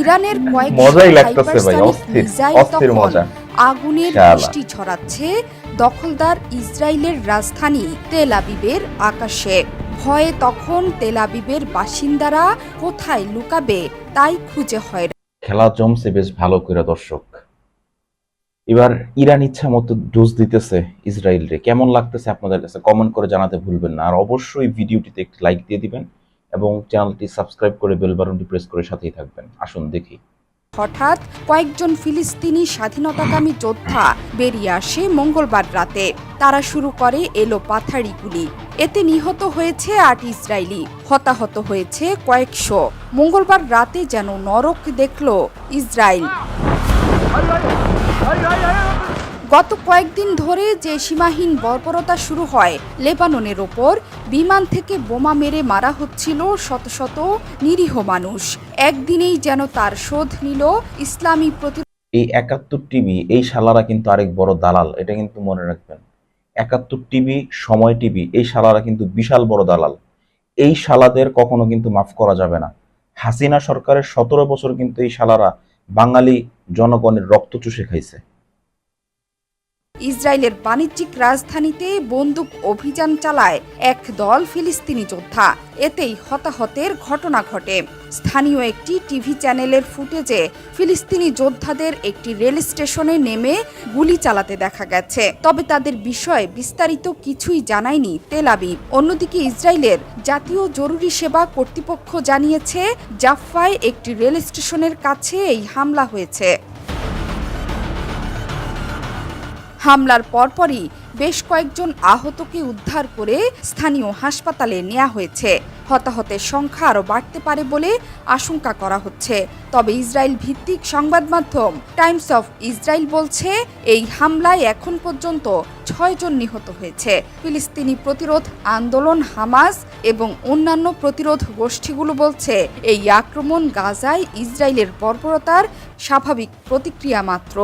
ইরানের কয়েকশো মজাই লাগতেছে ভাই, অস্থির, অস্থির মজা। আগুনের বৃষ্টি ছড়াচ্ছে দখলদার ইসরায়েলের রাজধানী তেল আবিবের আকাশে। ভয়ে তখন তেল আবিবের বাসিন্দারা কোথায় লুকাবে তাই খুঁজে হয়। খেলা জমছে বেশ ভালো করে দর্শক। এবার ইরান ইচ্ছা মতো ডোজ দিতেছে ইসরায়েলরে। কেমন লাগতেছে আপনাদের কাছে? কমেন্ট করে জানাতে ভুলবেন না। আর অবশ্যই ভিডিওটিতে একটি লাইক দিয়ে দিবেন। এবং চ্যানেলটি সাবস্ক্রাইব করে বেল বাটনটি প্রেস করে সাথেই থাকবেন। আসুন দেখি। হঠাৎ কয়েকজন ফিলিস্তিনি স্বাধীনতাকামী যোদ্ধা বেরিয়ে আসে মঙ্গলবার রাতে। তারা শুরু করে এলো পাথাড়ি গুলি এতে নিহত হয়েছে আট ইসরায়েলি হতাহত হয়েছে কয়েকশো। মঙ্গলবার রাতে যেন নরক দেখল ইসরায়েল গত কয়েকদিন ধরে যে সীমাহীন বর্বরতা শুরু হয় লেবাননের ওপর, বিমান থেকে বোমা মেরে মারা হচ্ছিল শত শত নিরীহ মানুষ। একদিনেই যেন তার শোধ নিল ইসলামী প্রতি এই একাত্তর টিভি, এই শালারা কিন্তু আরেক বড় দালাল, এটা কিন্তু মনে রাখবেন। একাত্তর টিভি, সময় টিভি, এই শালারা কিন্তু বিশাল বড় দালাল। এই শালাদের কখনো কিন্তু মাফ করা যাবে না। হাসিনা সরকারের সতেরো বছর কিন্তু এই শালারা বাঙালি জনগণের রক্ত চুষে খাইছে। ইসরায়েলের বাণিজ্যিক রাজধানীতে বন্দুক অভিযান চালায় এক দল ফিলিস্তিনি যোদ্ধা। এতেই হতাহতের ঘটনা ঘটে। স্থানীয় একটি টিভি চ্যানেলের ফুটেজে ফিলিস্তিনি যোদ্ধাদের একটি রেল স্টেশনে নেমে গুলি চালাতে দেখা গেছে। তবে তাদের বিষয়ে বিস্তারিত কিছুই জানায়নি তেলাবি অন্যদিকে ইসরায়েলের জাতীয় জরুরি সেবা কর্তৃপক্ষ জানিয়েছে জাফায় একটি রেল স্টেশনের কাছে এই হামলা হয়েছে। হামলার পরপরই বেশ কয়েকজন আহতকে উদ্ধার করে স্থানীয় হাসপাতালে নেওয়া হয়েছে। হতাহতের সংখ্যা আরও বাড়তে পারে বলে আশঙ্কা করা হচ্ছে। তবে ইসরায়েল ভিত্তিক সংবাদ মাধ্যম টাইমস অফ ইসরায়েল বলছে, এই হামলায় এখন পর্যন্ত ছয়জন নিহত হয়েছে। ফিলিস্তিনি প্রতিরোধ আন্দোলন হামাস এবং অন্যান্য প্রতিরোধ গোষ্ঠীগুলো বলছে, এই আক্রমণ গাজায় ইসরায়েলের বর্বরতার স্বাভাবিক প্রতিক্রিয়া মাত্র।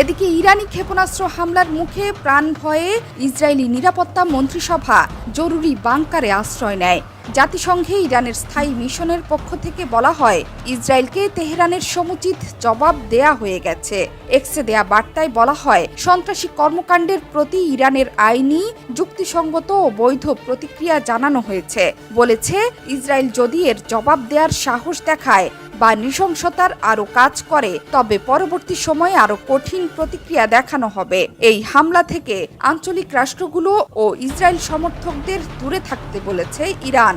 এদিকে ইরানি ক্ষেপণাস্ত্র হামলার মুখে প্রাণ ভয়ে ইসরায়েলি নিরাপত্তা মন্ত্রিসভা জরুরি বাংকারে আশ্রয় নেয়। জাতিসংঘে ইরানের স্থায়ী মিশনের পক্ষ থেকে বলা হয়, ইসরায়েলকে তেহরানের সমুচিত জবাব দেয়া হয়ে গেছে। এক্সে দেয়া বার্তায় বলা হয়, সন্ত্রাসী কর্মকাণ্ডের প্রতি ইরানের আইনি, যুক্তিসঙ্গত ও বৈধ প্রতিক্রিয়া জানানো হয়েছে। বলেছে, ইসরায়েল যদি এর জবাব দেওয়ার সাহস দেখায় বা নৃশংসতার আরও কাজ করে, তবে পরবর্তী সময়ে আরও কঠিন প্রতিক্রিয়া দেখানো হবে। এই হামলা থেকে আঞ্চলিক রাষ্ট্রগুলো ও ইসরায়েল সমর্থকদের দূরে থাকতে বলেছে ইরান।